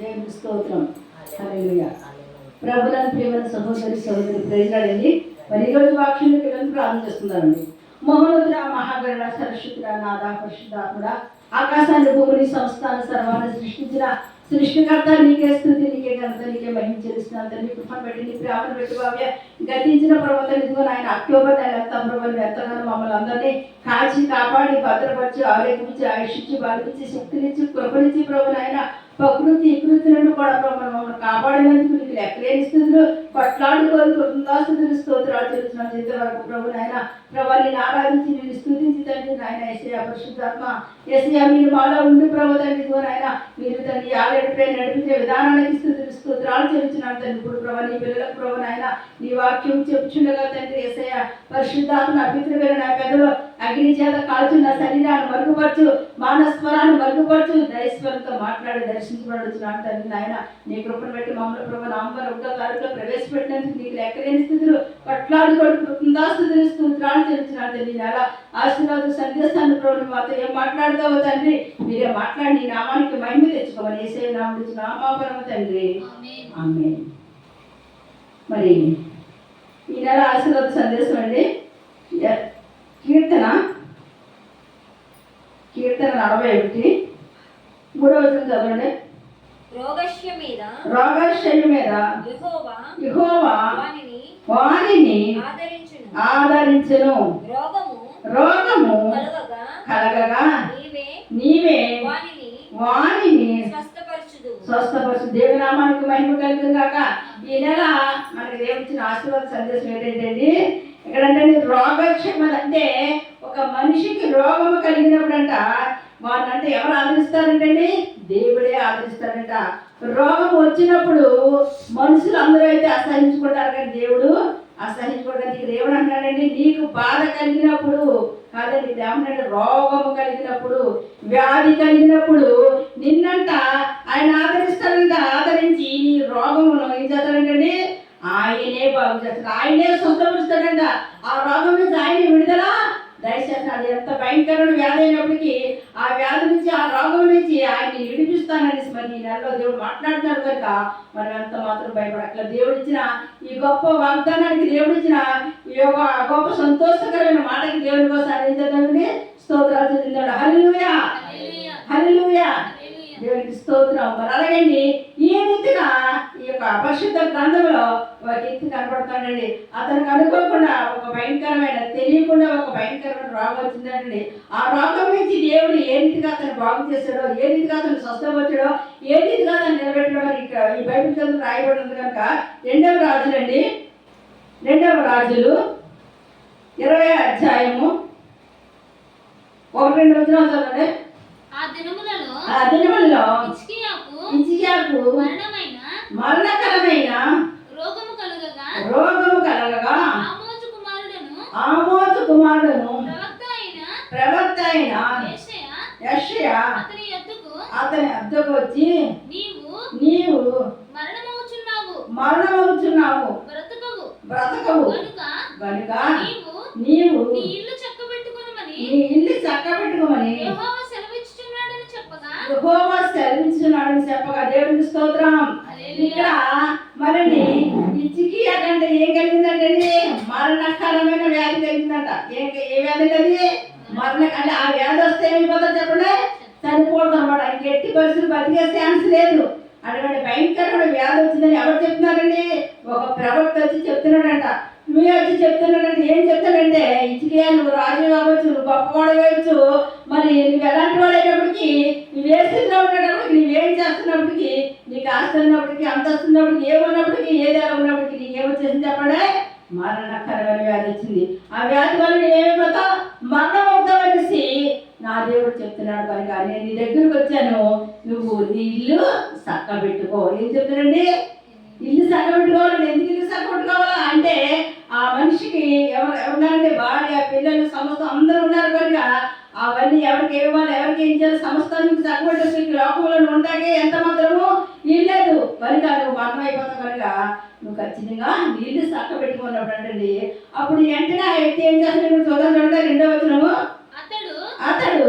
దేవుని స్తోత్రం. హల్లెలూయా. ప్రభులను ప్రేమల సహోదరి సహోదరి ప్రజలండి మరి ఈరోజు వాక్యం పిల్లలను ప్రారంభం చేస్తున్నారండి. మహోన్నతుడ మహాగరుడ సరస్వతుడ నాదా పరిశుద్ధాత్ముడ ఆకాశాన్ని భూమిని సంస్థాన సర్వాన్ని సృష్టించిన సృష్టికర్త నీకే స్థుతి నీకే ఘనత నీకే మహిమ చెల్లిస్తున్నాను. తండ్రి కృపను పెట్టి నీ ప్రేమను పెట్టి బావ్య గతించిన ప్రవర్తన ఇదిగో ఆయన అక్టోబర్ నెల ఎంత ప్రభుత్వం మమ్మల్ని అందరినీ కాచి కాపాడి భద్రపరిచి ఆరోగ్యించి ఆయుషించి బలిపించి శక్తినిచ్చి కృపనిచ్చి ప్రభు నాయన ప్రకృతి వికృతులను కూడా మమ్మల్ని కాపాడినందుకు నీకు లెక్కలేని స్థితులు కొట్లాడుకోని కృతజ్ఞతాస్తుతులు స్తోత్రాలు చెల్లిస్తున్నాను ఇంతవరకు ప్రభు నాయన ప్రభు నేను ఆరాధించి నేను స్థుతించి తండ్రి నాయన ఎస్ఐ పరిశుద్ధాత్మ ఎస్ఐ మీరు మాలో ఉండి ప్రభు తండ్రి నాయన మీరు తండ్రి ఆలయపై నడిపించే విధానానికి స్థుతులు స్తోత్రాలు చెల్లించినాను తండ్రి. ఇప్పుడు ప్రభు నీ పిల్లలకు ప్రభు నాయన నీ వాక్యం చెప్పుచుండగా తండ్రి ఎస్ఐ పరిశుద్ధాత్మ అభిత్రమైన నా పెదలు అగ్ని చేత కాల్చు నా శరీరాన్ని మరుగుపరచు మానస్వరాన్ని మరుగుపరచు. దైస్వరంతో మాట్లాడి దర్శించబడుచున్నాను తండ్రి నాయన నీ కృపను బట్టి మమ్మల్ని ప్రభు నాంబర్ ఒకటో తారీఖులో ప్రవేశపెట్టినందుకు నీకు లెక్కలేని స్థితులు కొట్లాడుకోడు కృతందాస్తుతులు స్తోత్రాలు చెల్లించినాను నీ నెల ఆశీర్వాద సందేశాన్ని ప్రభు మాతో ఏం మాట్లాడతావో తండ్రి మీరే మాట్లాడి నీ నామానికి మహిమ తెచ్చుకోవాలి ఏసే నాముడు నామాపరమ తండ్రి. ఆమె మరి ఈ నెల ఆశీర్వాద సందేశం అండి. కీర్తన. కీర్తన నలభై ఒకటి. మూడవ వచనం చదవండి. రోగశ్య మీద రోగశైలి మీద యెహోవా యెహోవా వానిని వాణిని ఆదరించును. ఆదరించును. రోగము రోగము కలుగగా నీవే నీవే వానిని వాణిని స్వస్థపరచు దేవునామానికి మహిమ కలుగుతుంది కాక ఈ నెల మనకి దేవుడిచ్చిన ఆశీర్వాద సందేశం ఏంటంటే ఇక్కడంటే రోగక్షేమం అంటే ఒక మనిషికి రోగము కలిగినప్పుడంట వాడిని అంటే ఎవరు ఆదరిస్తారంటండి? దేవుడే ఆదరిస్తారంట. రోగం వచ్చినప్పుడు మనుషులు అందరూ అయితే అసహించుకుంటారు కానీ దేవుడు అసహించుకోవడానికి దేవుడు అంటాడండి నీకు బాధ కలిగినప్పుడు కాదండి ఇది ఏమన్నాడు రోగము కలిగినప్పుడు వ్యాధి కలిగినప్పుడు నిన్నంట ఆయన ఆదరిస్తాడంట ఆదరించి నీ రోగమును ఏం చేస్తాడంటే ఆయనే బాగు చేస్తాడు. ఆయనే స్వస్థపరుస్తాడంట ఆ రోగం నుంచి ఆయనే విడుదల దయచేస్తాడు ఎంత భయంకరమైన వ్యాధి అయినప్పటికీ ఆ వ్యాధి నుంచి ఆ రోగం నుంచి ఆయన్ని విడిపిస్తానని మరి ఈ నెలలో దేవుడు మాట్లాడుతున్నాడు కనుక మనం ఎంత మాత్రం భయపడట్ల దేవుడు ఇచ్చిన ఈ గొప్ప వాగ్దానానికి దేవుడు ఇచ్చిన ఈ యొక్క గొప్ప సంతోషకరమైన మాటకి దేవుని కోసం చేద్దామండి స్తోత్రాలు చెందిందాడు హల్లెలూయా! హల్లెలూయా! దేవునికి స్తోత్రం. మరి అలాగండి ఈ రీతిగా యొక్క అపరిశుద్ధ గ్రంథంలో ఒక వ్యక్తి కనపడతాడండి అతనికి అనుకోకుండా ఒక భయంకరమైన తెలియకుండా ఒక భయంకరమైన రోగం వచ్చిందండి ఆ రోగం నుంచి దేవుడు ఏ రీతిగా అతను బాగు చేశాడో ఏ రీతిగా అతను స్వస్థపరిచాడో ఏ రీతిగా అతను నిలబెట్టడో ఇక్కడ ఈ బైబిల్ గ్రంథం రాయబడి ఉంది కనుక రెండవ రాజులండి. రెండవ రాజులు ఇరవై అధ్యాయము ఒకటి రెండు వచ్చిన చదవండి. ఆ దినములలో ఆ దినములలో మరణమైన మరణకరమైన రోగము కలుగగా రోగము కలగగా ఆమోజు కుమారుడను ఆమోదు కుమారుడును ప్రవక్త అయిన ప్రవక్త అయిన యేషయా అతని ఎద్దుకు అతని అద్దకు వచ్చి నీవు నీవు మరణమవుచున్నావు. మరణమవుతున్నావు బ్రతకవు. బ్రతకవు. కనుక కనుక నీవు నీవు నీ ఇల్లు చక్కబెట్టుకునమని నీ ఇల్లు చక్కబెట్టుకోమని యెహోవా సెలవిచ్చుచున్నాడని చెప్పగా యెహోవా సెలవించున్నాడని చెప్పగా దేవునికి స్తోత్రం. ఇక్కడ మరండి ఈ చికియా ఏం కలిగిందంటే మరణకరమైన వ్యాధి కలిగిందంట. ఏ ఏ వ్యాధి కలిగి మరణ అంటే ఆ వ్యాధి వస్తే ఏమైపోతుంది చెప్పండి? చనిపోవడం అనమాట ఇంక ఎట్టి పరిస్థితులు బతికే ఛాన్స్ లేదు. అటువంటి భయంకరమైన వ్యాధి వచ్చిందని ఎవరు చెప్తున్నారండి? ఒక ప్రవక్త వచ్చి చెప్తున్నాడంట. నువ్వు వచ్చి చెప్తున్నాడంటే ఏం చెప్తాడంటే ఇచ్చిగా నువ్వు రాజు కావచ్చు నువ్వు గొప్పవాడు కావచ్చు మరి నువ్వు ఎలాంటి వాడు అయినప్పటికీ నువ్వు వేస్తున్నప్పటికి నువ్వేం చేస్తున్నప్పటికీ నీకు ఆస్తి ఉన్నప్పటికీ అంతస్తు ఉన్నప్పటికీ ఏమున్నప్పటికీ ఏది ఉన్నప్పటికీ నీకు ఏమొచ్చేసింది చెప్పండి మరణకరమైన వ్యాధి వచ్చింది. ఆ వ్యాధి వల్ల నేను మరణం అవుతావనేసి నా దేవుడు చెప్తున్నాడు కనుక నేను నీ దగ్గరికి వచ్చాను నువ్వు నీ ఇల్లు చక్క పెట్టుకో ఏం చెప్తున్నాండి ఇల్లు చక్కబెట్టుకోవాలండి ఎందుకు ఇల్లు చక్కబెట్టుకోవాలా అంటే ఆ మనిషికి ఎవరు ఎవరున్నారంటే భార్య పిల్లలు సమస్తం అందరూ ఉన్నారు కనుక అవన్నీ ఎవరికి ఇవ్వాలి ఎవరికి ఏం చేయాలి? సమస్తానికి చక్కబెట్టేసి లోకంలో ఉంటాకే ఎంత మాత్రము ఇల్లేదు కనుక నువ్వు మరణం అయిపోతావు కనుక నువ్వు ఖచ్చితంగా నీళ్ళు చక్క పెట్టుకున్నప్పుడు అప్పుడు వెంటనే ఆ వ్యక్తి ఏం చేస్తాడు? చూడండి చూడండి రెండో వచనము. అతడు అతడు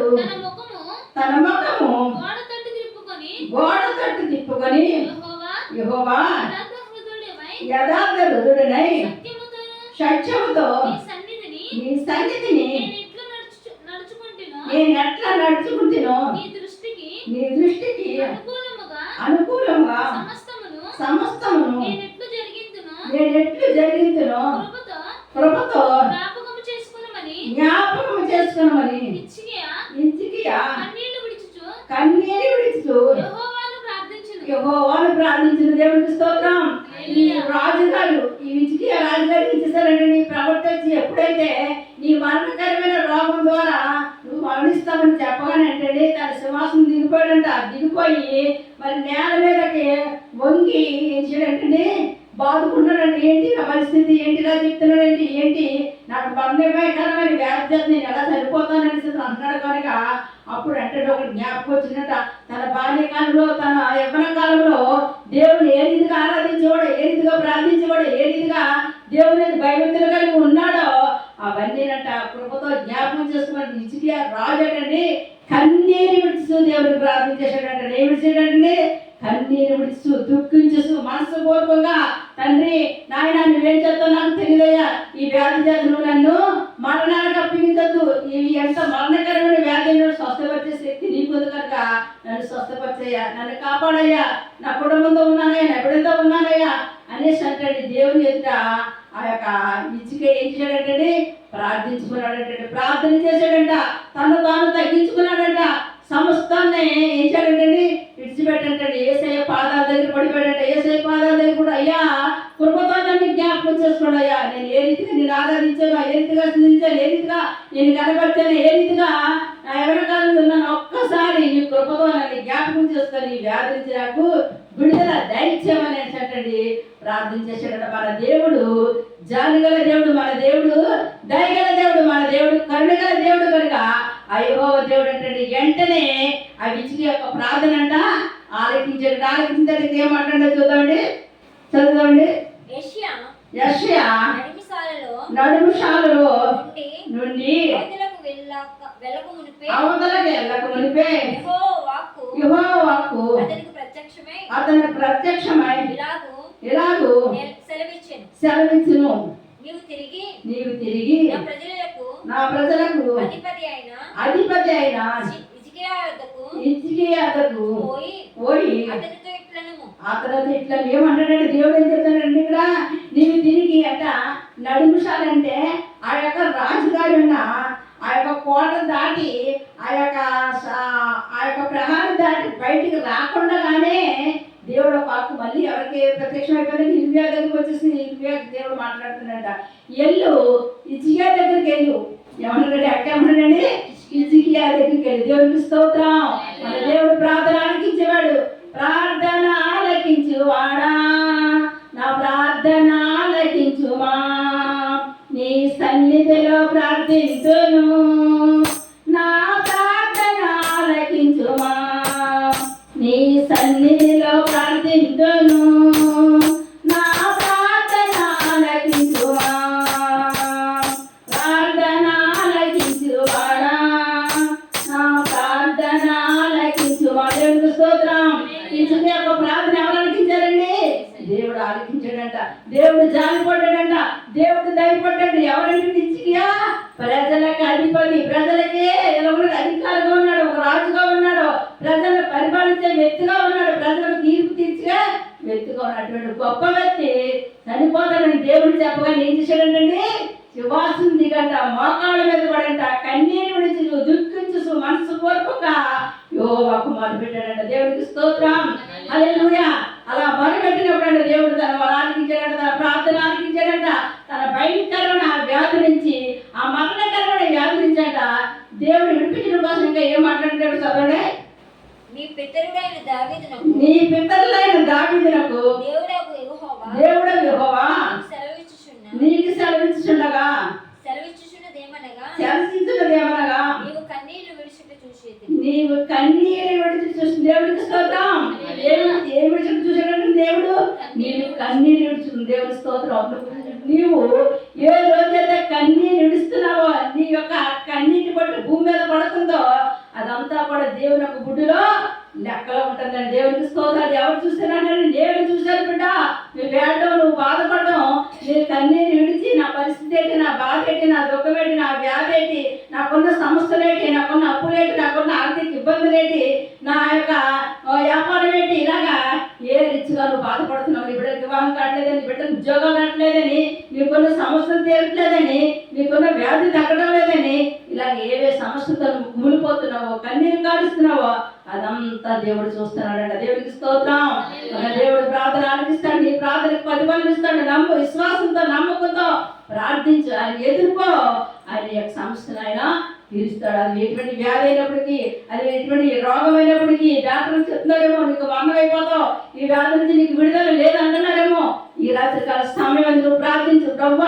తన ముఖము గోడ తట్టు తిప్పుకొని యెహోవా యథార్థ సత్యముతోను? సత్యముతో నీ సన్నిధిని నేను ఎట్లు నడుచు నడుచుకుంటునో? నేను ఎట్లా నడుచుకుంటునో? నీ దృష్టికి అనుకూలంగా సమస్తమును నేను ఎట్లు జరిగించునో కృపతో జ్ఞాపకము చేసుకున్నామని విడిచుచు. కన్నీరు విడుచు యహోవాను ప్రార్థించిన దేవునికి స్తోత్రం. ఈ రాజుగారు ఈ విజికి రాజుగారు ఇచ్చేసారంటే నీ ప్రవర్తించి ఎప్పుడైతే నీ మరణకరమైన రోగం ద్వారా నువ్వు మరణిస్తామని చెప్పగానే అంటే తన సింహాసనం దిగిపోయాడంట. దిగిపోయి మరి నేల మీదకి వంగి ఏం చేయడంటే బాదుకున్నాడండి ఏంటి నా పరిస్థితి? ఏంటి ఇలా చెప్తున్నాడండి ఏంటి? నాకు మరణభయకరమైన వ్యాధి చేత నేను ఎలా చనిపోతానని అంటున్నాడు కనుక అప్పుడు అంటే ఒక జ్ఞాపకం వచ్చినట్ట తన బాల్యకాలంలో తన యవ్వన కాలంలో దేవుని ఏ రీతిగా ఆరాధించేవాడు ఏ రీతిగా ప్రార్థించేవాడు ఏ రీతిగా దేవుని భయవంతులు కలిగి ఉన్నాడో అవన్నీనట. కృపతో జ్ఞాపకం చేసుకున్న ఇచ్చికి రాజు అండి కన్నీరు విడుచు ప్రార్థన చేశాడంటే ఏం విడిచాడండి కన్నీరు విడుచు దుఃఖించు మనసు పూర్వకంగా తండ్రి నాయన నువ్వేం చేస్తావు నాకు తెలియదయ్యా. ఈ వ్యాధి చేత నువ్వు నన్ను మరణానికి అప్పగించద్దు ఇవి ఎంత మరణకరమైన వ్యాధి నువ్వు స్వస్థపరిచే శక్తి నీకుంది కనుక నన్ను స్వస్థపరిచయ్యా. నన్ను కాపాడయ్యా. నా కుటుంబంతో ఉన్నానయ్యా. నా బిడ్డతో ఉన్నానయ్యా. అనేసి అంటే దేవుని ఎదుట ఆ యొక్క ఇచ్చిక ఏం చేశాడంటే ప్రార్థించుకున్నాడంటే ప్రార్థన చేశాడంట. తను తాను తగ్గించుకున్నాడంట. సమస్తాన్ని ఏం చేయాలంటే విడిచిపెట్టండి ఏసయ్య పాదాల దగ్గర పడిపోయాడంట. ఏసయ్య పాదాల దగ్గర కూడా అయ్యా కృపతో నన్ను జ్ఞాపకం చేసుకోండి అయ్యా. నేను ఏ రీతిగా నేను ఆరాధించాను? ఏ రీతిగా స్థుతించాను? ఏ రీతిగా నేను కనబరిచాను? ఏ రీతిగా ఎవరి కాలంలో ఒక్కసారి నీ కృపతో నన్ను జ్ఞాపకం చేసుకొని ఈ వ్యాధి నుంచి నాకు విడుదల దైత్యమని ఏంటండి ప్రార్థన చేశాడట మన దేవుడు జాలిగల దేవుడు మన దేవుడు దయగల దేవుడు మన దేవుడు కరుణగల దేవుడు కనుక అయ్యో దేవుడు అంటే వెంటనే ఆ విచికి యొక్క ప్రార్థన అంట ఆలకించాడు ఆలకించడానికి ఏమంటాడో చూద్దామండి. చదువుదామండి. యష్యా నడుముశాలలో నుండి అవతలకు వెళ్ళాక మునిపే వాక్కు ప్రత్యక్షమై అతను ప్రత్యక్షమై ఇలాగు ఇలాగూ సెలవిచ్చాను. సెలవిచ్చును. నీవు తిరిగి నీవు తిరిగి నా ప్రజలకు నా ప్రజలకు అధిపతి అయిన అధిపతి అయిన పోయి పోయి అతనితో ఇట్లనము. ఇట్లా ఏమంటాడంటే దేవుడు ఏం చెప్తాడంటే ఇక్కడ నీవు తిరిగి అట నడుముషాలంటే ఆ యొక్క రాజుగారి ఉన్న ఆ యొక్క కోటను దాటి ఆ యొక్క ఆ యొక్క ప్రహారం దాటి బయటికి రాకుండానే దేవుడు పాకు మళ్ళీ ఎవరికి ప్రత్యక్షం అయిపోయింది ఇల్వియా దగ్గరికి వచ్చేసి ఇల్వియా దేవుడు మాట్లాడుతున్నాడ ఎల్లు ఇజియా దగ్గరికి వెళ్ళు. ఏమన్నాడండి అక్క ఏమన్నాడండి ఇచ్చికియా దగ్గరికి వెళ్ళి. దేవుడికి స్తోత్రం. మన దేవుడు ప్రార్థన ఆలకించేవాడు. ప్రార్థన ఆలకించువాడా? నా ప్రార్థన ఆలకించుమా? మా సన్నిధిలో ప్రార్థిస్తును నా ప్రార్థన ఆలకించుమా. నీ సన్నిధిలో ప్రార్థిస్తును వ్యక్తిగా ఉన్నటువంటి గొప్ప వ్యక్తి చనిపోతాడని దేవుడు చెప్పగానే ఏం చేశాడంటండి? శివాసం దిగంట మోకాళ్ళ మీద పడంట కన్నీరు విడిచి దుఃఖించు మనసు పూర్వక యోవాకు మొదలు పెట్టాడంట. దేవుడికి స్తోత్రం. హల్లెలూయా. అలా మొదలుపెట్టినప్పుడు అంటే దేవుడు తన వరం ఆలకించాడంట తన ప్రార్థన ఆలకించాడంట తన భయంకరమైన ఆ వ్యాధి నుంచి ఆ మరణకరమైన వ్యాధి నుంచి అంట దేవుడు విడిపించడం కోసం ఇంకా ఏం మాట్లాడతాడు చదవండి మీ పితరుడైన దావీదునకు నీ పితరులైన దావీదునకు దేవుడకు యెహోవా దేవుడు యెహోవా సెలవిచ్చుచున్న నీకు సెలవించుచుండగా సెలవిచ్చుచున్నదేమనగా సెలవించున్నదేమనగా నీవు కన్నీళ్ళు విడిచుట చూసేది. నీవు కన్నీరు విడిచి చూసి దేవుడికి స్తోత్రం. ఏమి విడిచి చూసాడంటే దేవుడు నీవు కన్నీరు విడుచుకుని దేవుడి స్తోత్రం. నీవు ఏ రోజైతే కన్నీరు విడుస్తున్నావో నీ యొక్క కన్నీటి బట్టి భూమి మీద పడుతుందో అదంతా కూడా దేవుని యొక్క గుడిలో లెక్కలో ఉంటుందండి కానీ దేవునికి స్తోత్రాలు ఎవరు చూస్తారంటే నేను చూశాను బిడ్డ. నువ్వు వేడడం నువ్వు బాధపడడం. నీ కన్నీరు విడిచి నా పరిస్థితి ఏంటి నా బాధ ఏంటి నా దుఃఖం ఏంటి నా వ్యాధి ఏంటి నాకున్న సమస్యలు ఏంటి నాకున్న అప్పులు ఏంటి నాకున్న ఆర్థిక ఇబ్బందులు ఏంటి నా యొక్క వ్యాపారం ఏంటి ఇలాగా ఏ రిచ్గా నువ్వు బాధపడుతున్నావు? నీ బిడ్డకి వివాహం కావట్లేదని నీ బిడ్డకు ఉద్యోగం రావట్లేదని నీకున్న సమస్యలు తీరట్లేదని నీకున్న వ్యాధి తగ్గడం లేదని ఇలాగ ఏవే సమస్యలతో మునిపోతున్నావో కన్నీరు కాడుస్తున్నావో అదంతా దేవుడు చూస్తున్నాడంట. దేవుడికి స్తోత్రం. మన దేవుడు ప్రార్థన ఆలకిస్తాడు నీ ప్రార్థనకు ప్రతిఫలం ఇస్తాడు. నమ్ము విశ్వాసంతో నమ్మకంతో ప్రార్థించు. ఆయన ఎదుర్కో. ఆయన యొక్క సమస్యను ఆయన తీరుస్తాడు. అది ఎటువంటి వ్యాధి అయినప్పటికీ అది ఎటువంటి రోగం అయినప్పటికీ డాక్టర్ చెప్తున్నారేమో నీకు మరణం అయిపోతావు ఈ వ్యాధి నుంచి నీకు విడుదల లేదంటున్నారేమో ఈ రాత్రికాల సమయం నువ్వు ప్రార్థించు? బ్రహ్మ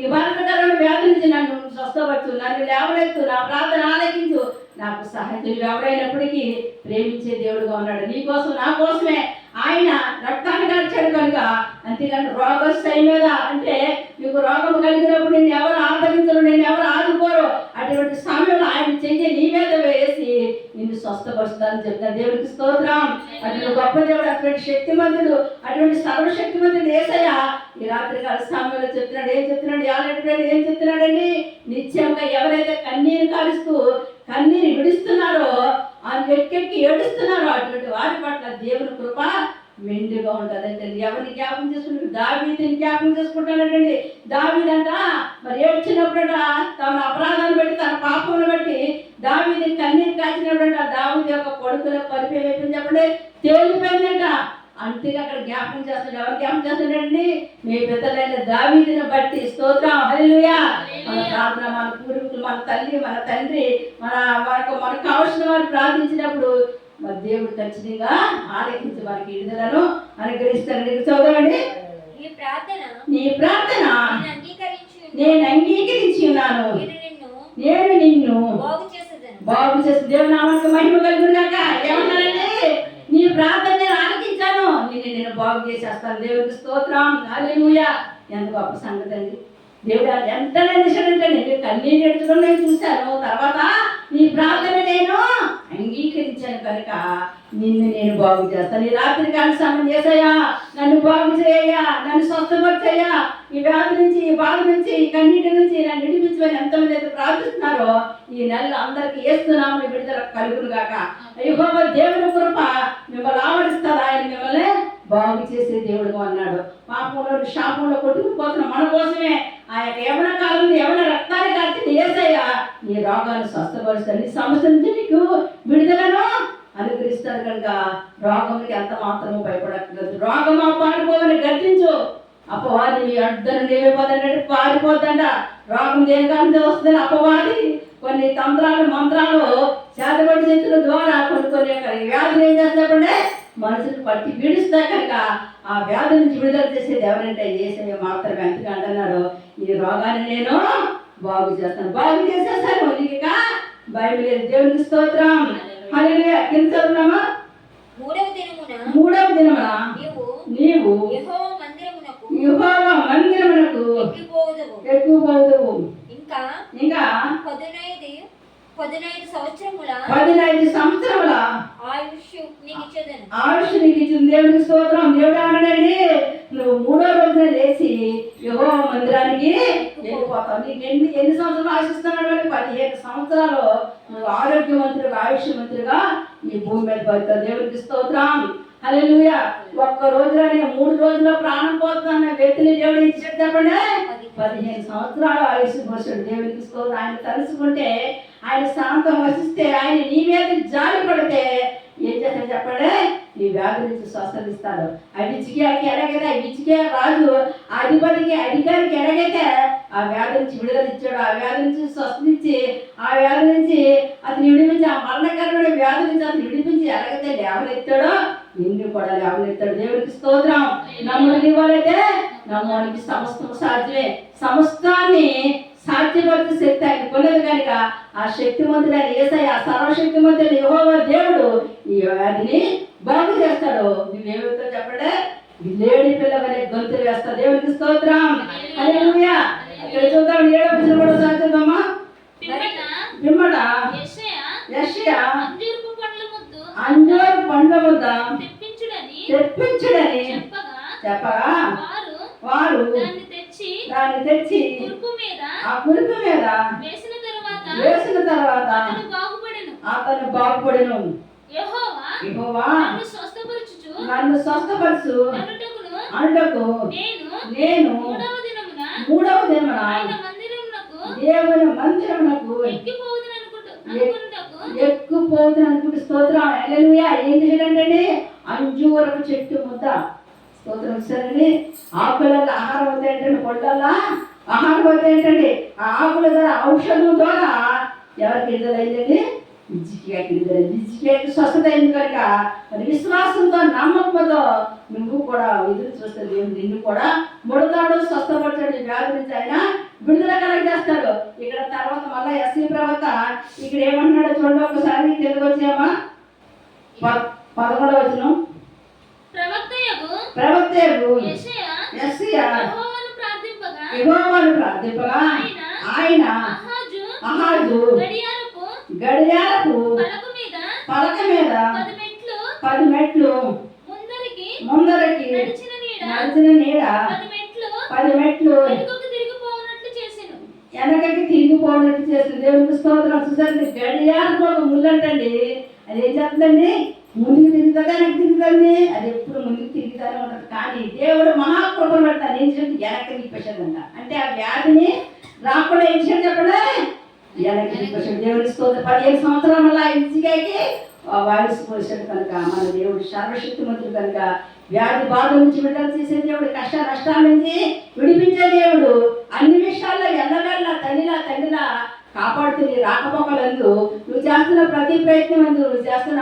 ఈ మరణకరమైన వ్యాధి నుంచి నన్ను స్వస్థపరచు. నన్ను లేవనెత్తు. నా ప్రార్థన ఆలకించు. నాకు సహజులు ఎవరైనప్పటికీ ప్రేమించే దేవుడుగా ఉన్నాడు. నీ కోసం నా కోసమే ఆయన రక్తాన్ని కాల్చాడు కనుక అంతేకాని రోగస్థాయి మీద అంటే నీకు రోగం కలిగినప్పుడు నేను ఎవరు ఆదరించరు నేను ఎవరు ఆదుకోరు. అటువంటి సమయంలో ఆయన చెయ్యి నీ మీద వేసి నిన్ను స్వస్థపరుస్తానని చెప్తాను. దేవుడికి స్తోత్రం. అటువంటి గొప్ప దేవుడు అటువంటి శక్తిమంతుడు అటువంటి సర్వశక్తిమంతుడు ఏసయ్య ఈ రాత్రి కాల సమయంలో చెప్తున్నాడు. ఏం చెప్తున్నాడు? యాలెట్టున్నాడు ఏం చెప్తున్నాడండి? నిత్యంగా ఎవరైతే కన్నీరు కాలుస్తూ కన్నీరు విడుస్తున్నారో ఆ ఎక్కెక్కి ఏడుస్తున్నారో అటువంటి వారి పట్ల దేవుని కృప మెండుగా ఉంటుందంటే ఎవరిని జ్ఞాపకం చేసుకుంటారు? దావీదిని జ్ఞాపకం చేసుకుంటానండి దావీదంట మరి ఏడ్చినప్పుడట తమ అపరాధాన్ని బట్టి తన పాపమును బట్టి దావీది కన్నీరు కాచినప్పుడట దావీది యొక్క కొడుకుల పరిపే వైపు చెప్పండి తేలిపోయిందంట. అంతేగా అక్కడ జ్ఞాపకం చేస్తాడు. ఎవరు జ్ఞాపకం చేస్తాడండి? మీ పెద్దలైన దావీదిని బట్టి స్తోత్రం. హల్లెలూయా. మన ప్రార్థన మన పూర్వీకులు మన తల్లి మన తండ్రి మన మనకు మనకు కావలసిన వారు ప్రార్థించినప్పుడు మరి దేవుడు ఖచ్చితంగా ఆలకించి వారికి విడుదలను అనుగ్రహిస్తాడు. నీకు చదవండి నీ ప్రార్థన నేను అంగీకరించి నేను అంగీకరించి ఉన్నాను. నేను నిన్ను నేను నిన్ను బాగు చేసి దేవుని నామానికి మహిమ కలుగును గాక ఏమన్నారంటే నీ ప్రార్థన నేను ఆలకించాను. నేను నేను బాగు చేసేస్తాను. దేవునికి స్తోత్రం. హల్లెలూయా. ఎంత గొప్ప సంగతి అండి. దేవుడు అది ఎంత నిమిషాలంటే నేను కన్నీరు ఎడుచడం నేను చూశాను. తర్వాత నీ ప్రార్థన నేను అంగీకరించాను కనుక నిన్ను నేను బాగు చేస్తాను. ఈ రాత్రి కాల సమయం చేసాయా నన్ను బాగు చేయయ్యా నన్ను స్వస్థపరిచయ్యా ఈ వ్యాధి నుంచి ఈ బాధ నుంచి ఈ కన్నీటి నుంచి నన్ను విడిపించమని ఎంతమంది అయితే ప్రార్థిస్తున్నారో ఈ నెలలో అందరికి వేస్తున్నాము విడుదల కలుగును గాక. యెహోవా దేవుని కృప మిమ్మల్ని ఆవరిస్తారు ఆయన మిమ్మల్ని బాగు చేసే దేవుడుగా అన్నాడు పాపంలో శాపంలో కొట్టుకుపోతున్న మన కోసమే ఆ యొక్క యవన కాలం యవన రక్తాన్ని కాల్చిన ఏసయ్యా నీ రోగాన్ని స్వస్థపరుస్తాడు. నీ సమస్య నుంచి నీకు విడుదలను అనుగ్రహిస్తాడు కనుక. రోగంకి ఎంత మాత్రము భయపడక్కర్లేదు. రోగమా పారిపోవని గర్జించు అపవాది మీ అడ్డను నేమైపోతుందంటే పారిపోతుందంట రోగం దేనికంటే వస్తుంది అపవాది కొన్ని తంత్రాలు మంత్రాలు చేతబడి చేతుల ద్వారా కొన్ని కొన్ని వ్యాధులు ఏం చేస్తాడంటే మనుషులు పట్టి పీడిస్తాయి కనుక. ఆ వ్యాధి నుంచి విడుదల చేసేది ఎవరంటే చేసే మాత్రమే. అంతగా అంటున్నాడు ఈ రోగాన్ని నేను బాగు చేస్తాను. బాగు చేసేసాను నీకు ఇక బైబిల్ లేదు. దేవునికి స్తోత్రం. హల్లెలూయా. కింద చదువుదామా మూడవ దినమున మూడవ దినమున నీవు యెహోవా మందిరమునకు యెహోవా మందిరమునకు ఎక్కిపోదువు ఎక్కువ పోదువు ఇంకా ఇంకా పదునైదు పదునైదు సంవత్సరముల పదిహేను సంవత్సరముల ఆయుష్ నీకు ఇచ్చేదను ఆయుష్ నీకు ఇచ్చిన దేవునికి స్తోత్రం దేవుడు అన్నాడండి నువ్వు మూడో రోజున లేచి యహో మందిరానికి వెళ్ళిపోతావు నీకు ఎన్ని ఎన్ని సంవత్సరాలు ఆశిస్తున్నాడు అంటే పదిహేను సంవత్సరాలు నువ్వు ఆరోగ్యవంతుడిగా ఆయుష్ మంత్రిగా ఈ భూమి మీద పడతావు దేవునికి స్తోత్రం హల్లెలూయా ఒక్క రోజులోనే మూడు రోజుల్లో ప్రాణం పోతున్న వ్యక్తిని దేవుడు ఇచ్చాడు చెప్పండి పదిహేను సంవత్సరాలు ఆయుష్ పోసాడు దేవునికి స్తోత్రం ఆయన ఆయన శాంతం వసిస్తే ఆయన నీ మీద జాలి పడితే ఏం చేస్తాడు చెప్పండి? ఈ వ్యాధి నుంచి స్వస్థలిస్తాడు ఆ విచికియాకి ఎలాగైతే ఆ రాజు అధిపతికి అధికారికి ఎలాగైతే ఆ వ్యాధి నుంచి విడుదల ఇచ్చాడు ఆ వ్యాధి నుంచి స్వస్థనిచ్చి ఆ వ్యాధి నుంచి అతను విడిపించి ఆ మరణకరమైన వ్యాధి నుంచి అతను విడిపించి ఎలాగైతే లేవనెత్తాడో నిన్ను కూడా లేవనెత్తాడు. దేవుడికి స్తోత్రం. నమ్ముడికి ఇవ్వాలైతే నమ్మడానికి సమస్తం సాధ్యమే. సమస్తాన్ని సాధ్యపరిచే శక్తి ఆయన కొన్నది కనుక ఆ శక్తిమంతుడైన ఏసై ఆ సర్వశక్తిమంతుడైన యెహోవా దేవుడు ఈ వ్యాధిని బాగు చేస్తాడు. నువ్వేమితో చెప్పండి? లేడి పిల్ల వలె గొంతులు వేస్తా దేవునికి స్తోత్రం. హల్లెలూయా. ఇక్కడ చూద్దాం ఏడవ వచనం కూడా చదువుదామా పిమ్మట పిమ్మట యెషయా యెషయా అంజూరపు పండ్ల ముద్దు అంజూరు పండ్ల వద్ద తెప్పించుడని చెప్పగా చెప్పగా వారు వారు దాన్ని తెచ్చి దాన్ని తెచ్చి కురుపు కురుపు మీద వేసిన తరువాత వేసిన తర్వాత అతను బాగుపడెను. అతను బాగుపడిను. యెహోవా యెహోవా నన్ను స్వస్థపరచుచు. నన్ను స్వస్థపరచు. అనుటకు నేను నేను మూడవ దినమున మూడవ దినమున ఆయన మందిరమునకు దేవుని మందిరమునకు ఎక్కిపోవుదని అనుకుంటు స్తోత్రం. ఏం చేయాలంటే అంజూరపు చెట్టు ముద్ద. స్తోత్రం సరే ఆకులలో ఆహారం అవుతాయి ఏంటంటే పొట్టల్లా ఆహారం ఏంటండి ఆ ఆకుల ద్వారా ఔషధం ద్వారా ఎవరికి విడుదలైందండి విజ్జికేకి విడుదల విజ్జికేకి స్వస్థత అయింది కనుక మరి విశ్వాసంతో నమ్మకంతో నువ్వు కూడా ఎదురు చూస్తే దేవుడు నిన్ను కూడా ముడతాడు స్వస్థపడతాడు వ్యాధి నుంచి ఆయన విడుదల కలగజేస్తాడు. ఇక్కడ తర్వాత మళ్ళీ ఎస్సీ ప్రవక్త ఇక్కడ ఏమంటున్నాడో చూడండి ఒకసారి తెలుగు వచ్చామా పదకొండవ వచనం. ప్రవక్తయగు ప్రవక్తేరు యెషయా ఎస్సీ యెహోవాను ప్రార్థింపగా ఆయన అహాజు గడియారపు గడియారపు పలక మీద పది మెట్లు ముందరికి నడిచిన నీడ పది మెట్లు వెనుకకు తిరిగిపోవడానికి చేసిన. దేవునికి స్తోత్రం. చూసారండి? గడియారం ఒక ముళ్ళంటండి. అది ఏం చేస్తుందండి? ముందుకు తిరుగుతుందా తిరుగుతుంది అది ఎప్పుడు ముందుకు తిరుగుతానే ఉంటుంది కానీ దేవుడు మహాకృప పెడతాను ఏం చెప్పి వెనక్కి తిప్పేసాడంట అంటే. ఆ వ్యాధిని రాకుండా ఏం చేయడం చెప్పండి? వెనక్కి తిప్పేసాడు దేవుడి స్తోత్ర. పదిహేను సంవత్సరాల వల్ల ఇచ్చిగాకి వాయిస్ పోసాడు కనుక మన దేవుడు సర్వశక్తిమంతుడు కనుక. వ్యాధి బాధ నుంచి విడుదల చేసే దేవుడు కష్ట నష్టాల నుంచి విడిపించే దేవుడు. అన్ని విషయాల్లో ఎల్లవెల్ల తల్లిలా తండ్రిలా కాపాడుతుంది రాకపోకలందు నువ్వు చేస్తున్న ప్రతి ప్రయత్నం అందు నువ్వు చేస్తున్న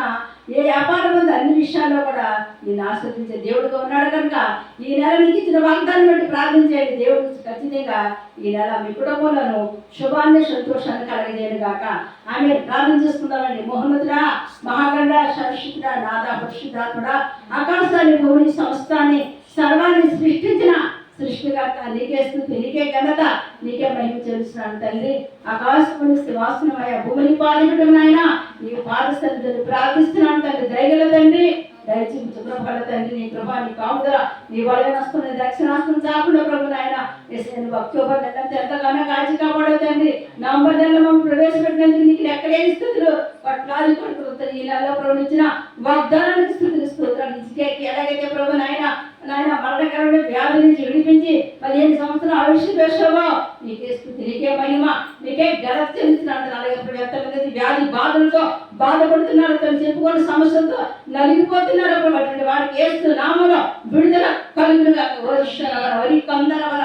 ఏ వ్యాపారం ఉంది అన్ని విషయాల్లో కూడా నేను ఆస్వాదించే దేవుడుగా ఉన్నాడు కనుక ఈ నెల నీకు ఇచ్చిన వాగ్దానం బట్టి ప్రార్థించేయండి దేవుడు ఖచ్చితంగా ఈ నెల మీ కుటుంబంలోను శుభాన్ని సంతోషాన్ని కలగజేయను గాక. ఆమె ప్రార్థన చేసుకుందామండి. మోహమ్మదుడా మహాగండ సరస్వతుడా నాదా పరిశుద్ధాత్ముడా ఆకాశాన్ని భూమిని సంస్థాన్ని సర్వాన్ని సృష్టించిన సృష్టికర్త నీకే స్థుతి నీకే ఘనత నీకే మహిమ చేస్తున్నాను తల్లి ఆకాశముని శ్వాసనమయ భూమిని పాలిపడం నాయనా నీ పాదస్థితులు ప్రార్థిస్తున్నాను తండ్రి దయగల తండ్రి దయచేసి కృపగల తండ్రి నీ కృప నీ కాపుదల నీ వలయనస్తున్న దక్షిణాస్తం చాకుండా ప్రభు నాయన ఎస్ఐని అక్టోబర్ నెల ఎంతగానో కాచి కాపాడవు తండ్రి నవంబర్ నెల మమ్మల్ని ప్రవేశపెట్టినందుకు నీకు ఎక్కలేని స్థుతులు? పట్లాది కొడుకులు ఈ ప్రవణించిన వాగ్దానానికి స్థుతులు స్తోత్రాలు ఇసుకేకి ఎలాగైతే ప్రభు నాయన నాయన మరణకరమైన వ్యాధి నుంచి విడిపించి పదిహేను సంవత్సరాలు ఆయుష్ వేసావో నీకే స్థుతి నీకే మహిమ నీకే ఘనత చెందుతున్నాడు అలాగే ఇప్పుడు ఎంతమంది వ్యాధి బాధలతో బాధపడుతున్నారు తను చెప్పుకొని సమస్యలతో నలిగిపోతున్నారు అటువంటి వారికి వేస్తున్న నామలో విడుదల కలుగునుగా వరిషరవర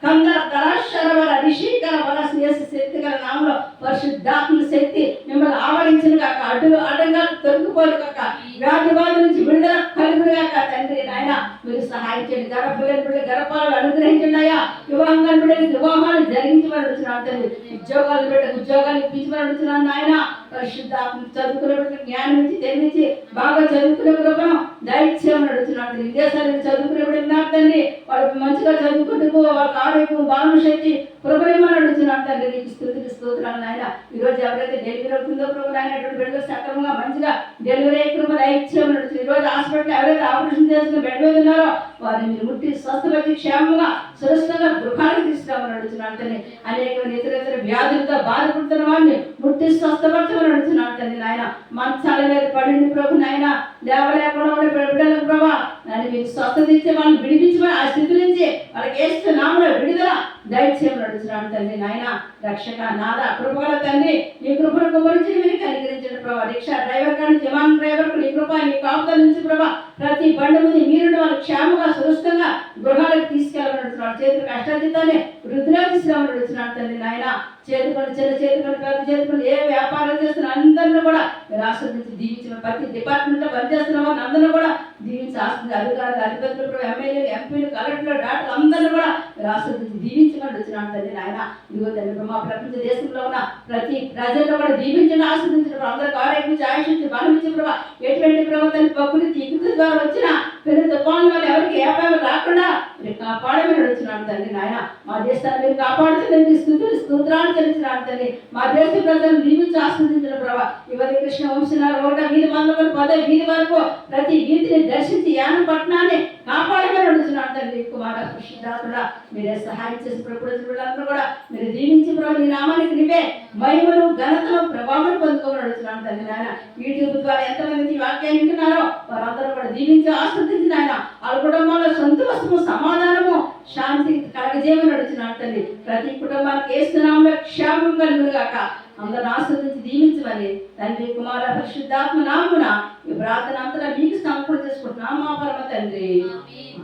వరి కందరవర వరి కంబరవర కందర దరాశరవర శక్తి గల నామలో పరిశుద్ధాత్మ శక్తి మిమ్మల్ని ఆవరించిన కాక అడ్డు అడ్డంగాలు తొలగిపోరు కాక వ్యాధి బాధ నుంచి విడుదల కలుగును కాక తండ్రి నాయన మీరు సహాయం చేయండి గర్భలేని బిడ్డ గర్భాలను అనుగ్రహించండి అయ్యా వివాహం బిడ్డకి వివాహాలు జరిగించమని అడుగుతున్నాను తండ్రి ఉద్యోగాలు బిడ్డకు ఉద్యోగాలు ఇప్పించమని అడుగుతున్నాను నాయన పరిశుద్ధాత్మ చదువుకునే బిడ్డకు జ్ఞానం ఇచ్చి తెలిసి బాగా చదువుకునే కృపను దయచేయమని అడుగుతున్నాను తండ్రి విదేశాలకు చదువుకునే బిడ్డలు తండ్రి వాళ్ళు మంచిగా చదువుకుంటూ వాళ్ళకి ఆరోగ్యం బాగా శక్తి కృపలేమని అడుగుతున్నాను తండ్రి నీకు స్థుతులు స్తోత్రాలు నాయన ఈ రోజు ఎవరైతే డెలివరీ అవుతుందో ప్రభు నాయన అటువంటి బిడ్డలు సక్రమంగా మంచిగా డెలివరీ అయ్యే కృప దయచేయమని అడుగుతున్నాను ఈ రోజు హాస్పిటల్ ఎవరైతే ఆపరేషన్ చేసుకుని బెడ్ మీద ఉన్నారో వారిని మీరు ముట్టి స్వస్థపరిచి క్షేమంగా సురక్షితంగా గృహానికి తీసుకురామని అడుగుతున్నాను తండ్రి అనేక ఇతర ఇతర వ్యాధులతో బాధపడుతున్న వారిని ముట్టి స్వస్థపరచమని అడుగుతున్నాను తండ్రి నాయన మంచాల మీద పడింది ప్రభు నాయన లేవలేకుండా ఉండే బిడ్డలకు ప్రభా నన్ను మీరు స్వస్థత ఇచ్చే వాళ్ళని విడిపించమని ఆ స్థితి నుంచి వాళ్ళకి వేస్తే నామలో విడుదల దైత్యం నడుచున్నాను తండ్రి నాయన రక్షక నాద కృపగల తండ్రి నీ కృపను కుమరించి మీరు కనికరించండి ప్రభా. రిక్షా డ్రైవర్ కానీ జవాన్ డ్రైవర్ నీ కృప నీ కాపుదల నుంచి ప్రభా. ప్రతి బండి ముందు మీరు వాళ్ళు క్షేమంగా సురక్షితంగా గృహాలకు తీసుకెళ్ళమని అడుగుతున్నాడు చేతులు కష్టాతీతాన్ని వృద్ధిలో తీసుకురామని అడుగుతున్నాడు తండ్రి నాయన. చేతుకొని చిన్న చేతుకొని పెద్ద చేతుకొని ఏ వ్యాపారం చేస్తున్న అందరిని కూడా మీరు ఆశ్రదించి దీవించిన ప్రతి డిపార్ట్మెంట్లో పనిచేస్తున్న వారిని అందరిని కూడా దీవించి ఆస్వాదించి అధికారులు అధిపతులు కూడా ఎమ్మెల్యేలు ఎంపీలు కలెక్టర్లు డాక్టర్లు అందరూ కూడా మీరు ఆస్వాదించి దీవించమని వచ్చినాడు తండ్రి నాయన ఇదిగో తండ్రి మా ప్రపంచ దేశంలో ఉన్న ప్రతి ప్రజల్లో కూడా దీవించిన ఆస్వాదించిన అందరూ ఆరోగ్యం ఆయుష్ ఇచ్చి బలం ఇచ్చిన ప్రభావ ఎటువంటి ప్రభుత్వాన్ని పక్కులు తీగుతు ద్వారా వచ్చిన పెద్ద తుఫాను వల్ల ఎవరికి ఏ అపాయం రాకుండా మీరు కాపాడమని వచ్చినాను తండ్రి నాయన. మా దేశాన్ని మీరు కాపాడుతుందని స్థుతులు స్తోత్రాలు చెల్లించినాను తండ్రి. మా దేశ ప్రజలు దీవించి ఆస్వాదించిన ప్రభావ ఇవరి కృష్ణ వంశనాలు ఒకట వీధి మందపడి పద వీధి వరకు ప్రతి వీధిని దర్శించి యానం పట్టణాన్ని కాపాడమని అడుగుతున్నాను తండ్రి. కుమార కృష్ణదాసుడా మీరే సహాయం చేసి ప్రకృతులందరూ కూడా మీరు దీవించి ప్రభు నీ నామానికి నీవే మహిమను ఘనతను ప్రభావం పొందుకోమని అడుగుతున్నాను తండ్రి నాయన. యూట్యూబ్ ద్వారా ఎంతమంది వాక్యాన్ని వింటున్నారో వారందరూ కూడా దీవించి ఆస్వాదించి నాయన. వాళ్ళ కుటుంబాల్లో సంతోషము సమాధానము శాంతి కలగజేయమని అడుగుతున్నాను తండ్రి. ప్రతి కుటుంబానికి వేస్తున్నాము క్షేమం కలుగును గాక అందరూ ఆస్వాదించి దీవించమని తండ్రి కుమార పరిశుద్ధాత్మ నామున ఈ ప్రార్థన అంతా మీకు సమకూర్చేసుకుంటున్నాం మా పరమ తండ్రి.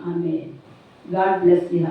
ఆమె గాడ్ బ్లెస్ యూ.